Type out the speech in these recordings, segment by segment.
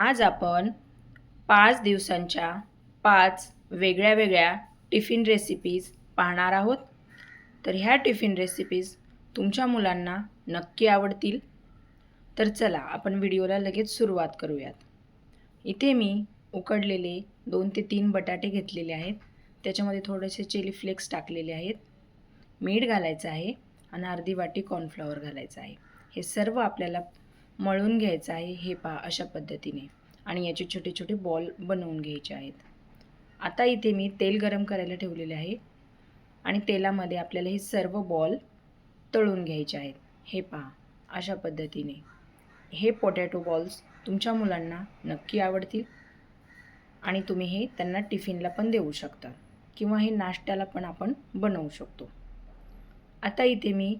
आज आपण पाच दिवसांच्या पाच वेगळ्या वेगळ्या टिफिन रेसिपीज पाहणार आहोत. तर ह्या टिफिन रेसिपीज तुमच्या मुलांना नक्की आवडतील. तर चला आपण व्हिडिओला लगेच सुरुवात करूयात. इथे मी उकडलेले दोन ते तीन बटाटे घेतलेले आहेत. त्याच्यामध्ये थोडेसे चिली फ्लेक्स टाकलेले आहेत. मीठ घालायचं आहे आणि अर्धी वाटी कॉर्नफ्लॉवर घालायचं आहे. हे सर्व आपल्याला मळून घ्यायचं आहे हे पहा अशा पद्धतीने. आणि याचे छोटे छोटे बॉल बनवून घ्यायचे आहेत. आता इथे मी तेल गरम करायला ठेवलेले आहे. आणि तेलामध्ये आपल्याला हे सर्व बॉल तळून घ्यायचे आहेत. हे पहा अशा पद्धतीने. हे पोटॅटो बॉल्स तुमच्या मुलांना नक्की आवडतील. आणि तुम्ही हे त्यांना टिफिनला पण देऊ शकता. किंवा हे नाश्त्याला पण आपण बनवू शकतो. आता इथे मी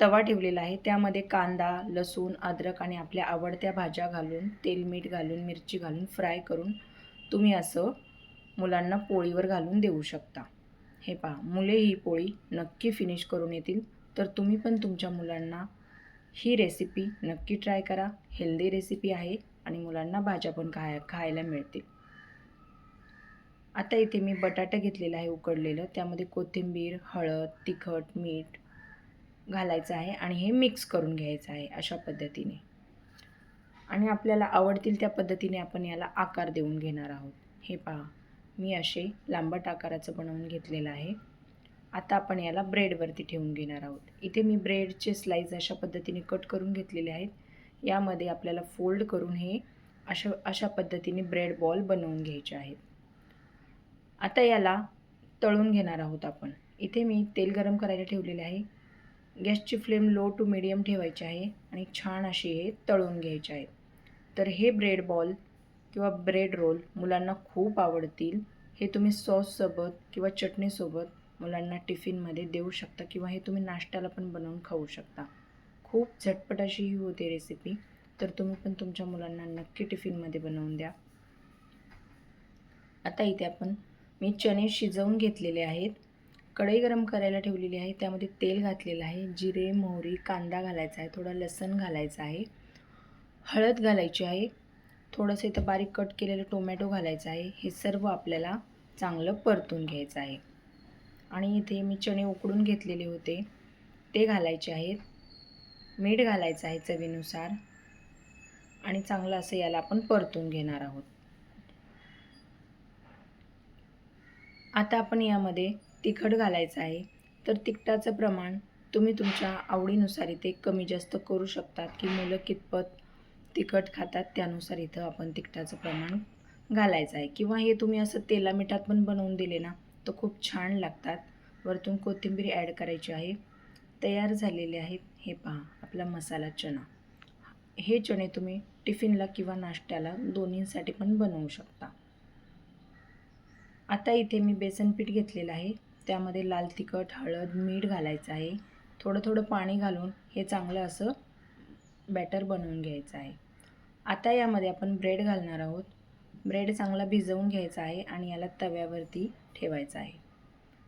तवा ठेवलेला आहे. त्यामध्ये कांदा लसूण अद्रक आणि आपल्या आवडत्या भाज्या घालून तेल मीठ घालून मिरची घालून फ्राय करून तुम्ही असं मुलांना पोळीवर घालून देऊ शकता. हे पहा मुले ही पोळी नक्की फिनिश करून येतील. तर तुम्ही पण तुमच्या मुलांना ही रेसिपी नक्की ट्राय करा. हेल्दी रेसिपी आहे आणि मुलांना भाज्या पण खाय खायला मिळतील. आता इथे मी बटाटा घेतलेला आहे उकडलेलं. त्यामध्ये कोथिंबीर हळद तिखट मीठ घालायचं आहे आणि हे मिक्स करून घ्यायचं आहे अशा पद्धतीने. आणि आपल्याला आवडतील त्या पद्धतीने आपण याला आकार देऊन घेणार आहोत. हे पहा मी असे लांबट आकाराचं बनवून घेतलेलं आहे. आता आपण याला ब्रेडवरती ठेवून घेणार आहोत. इथे मी ब्रेडचे स्लाईज अशा पद्धतीने कट करून घेतलेले आहेत. यामध्ये आपल्याला फोल्ड करून हे अशा अशा पद्धतीने ब्रेड बॉल बनवून घ्यायचे आहेत. आता याला तळून घेणार आहोत आपण. इथे मी तेल गरम करायला ठेवलेले आहे. गॅसची फ्लेम लो टू मिडियम ठेवायची आहे आणि छान असे हे तळून घ्यायचे आहेत तर हे ब्रेड बॉल किंवा ब्रेड रोल मुलांना खूप आवडतील. हे तुम्ही सॉससोबत किंवा चटणीसोबत मुलांना टिफिनमध्ये देऊ शकता किंवा हे तुम्ही नाश्त्याला पण बनवून खाऊ शकता. खूप झटपट अशी ही होते रेसिपी तर तुम्ही पण तुमच्या मुलांना नक्की टिफिनमध्ये बनवून द्या. आता इथे आपण मी चणे शिजवून घेतलेले आहेत. कढई गरम करायला ठेवलेली आहे. त्यामध्ये तेल घातलेलं आहे. जिरे मोहरी कांदा घालायचा आहे. थोडा लसण घालायचा आहे. हळद घालायची आहे. थोडंसं इथं बारीक कट केलेलं टोमॅटो घालायचं आहे. हे सर्व आपल्याला चांगलं परतून घ्यायचं आहे. आणि इथे मी चणे उकडून घेतलेले होते. ते घालायचे आहेत. मीठ घालायचं आहे चवीनुसार. आणि चांगलं असं याला आपण परतून घेणार आहोत. आता आपण यामध्ये तिखट घालायचं आहे. तर तिखटाचं प्रमाण तुम्ही तुमच्या आवडीनुसार इथे कमी जास्त करू शकतात की मुलं कितपत तिखट खातात त्यानुसार इथं आपण तिखटाचं प्रमाण घालायचं आहे. किंवा हे तुम्ही असं तेलामिठात पण बनवून दिले ना तर खूप छान लागतात. वरतून कोथिंबीर ॲड करायची आहे. तयार झालेले आहेत. हे पहा आपला मसाला चणा. हे चणे तुम्ही टिफिनला किंवा नाश्त्याला दोन्हीसाठी पण बनवू शकता. आता इथे मी बेसन पीठ घेतलेलं आहे. त्यामध्ये लाल तिखट हळद मीठ घालायचं आहे. थोडं थोडं पाणी घालून हे चांगलं असं बॅटर बनवून घ्यायचं आहे. आता यामध्ये आपण ब्रेड घालणार आहोत. ब्रेड चांगला भिजवून घ्यायचा आहे आणि याला तव्यावरती ठेवायचं आहे.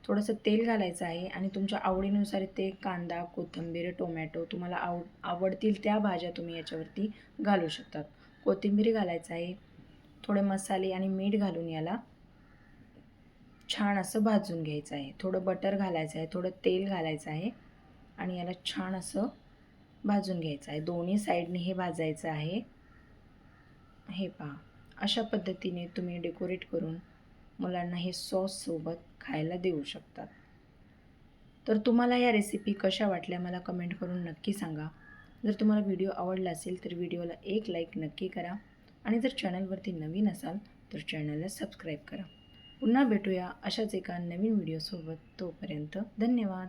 थोडंसं तेल घालायचं आहे आणि तुमच्या आवडीनुसार ते कांदा कोथिंबीर टोमॅटो तुम्हाला आव आवडतील त्या भाज्या तुम्ही याच्यावरती घालू शकतात. कोथिंबीर घालायचं आहे. थोडे मसाले आणि मीठ घालून याला छान असं भाजून घ्यायचं आहे. थोडं बटर घालायचं आहे थोडं तेल घालायचं आहे आणि याला छान असं भाजून घ्यायचं आहे. दोन्ही साईडने हे भाजायचं आहे. हे पहा. अशा पद्धतीने तुम्ही डेकोरेट करून मुलांना हे सॉससोबत खायला देऊ शकतात. तर तुम्हाला या रेसिपी कशा वाटल्या मला कमेंट करून नक्की सांगा. जर तुम्हाला व्हिडिओ आवडला असेल तर व्हिडिओला एक लाईक नक्की करा. आणि जर चॅनलवरती नवीन असाल तर चॅनलला सबस्क्राईब करा. पुन्हा भेटूया अशाच एका नवीन व्हिडिओसोबत तोपर्यंत धन्यवाद.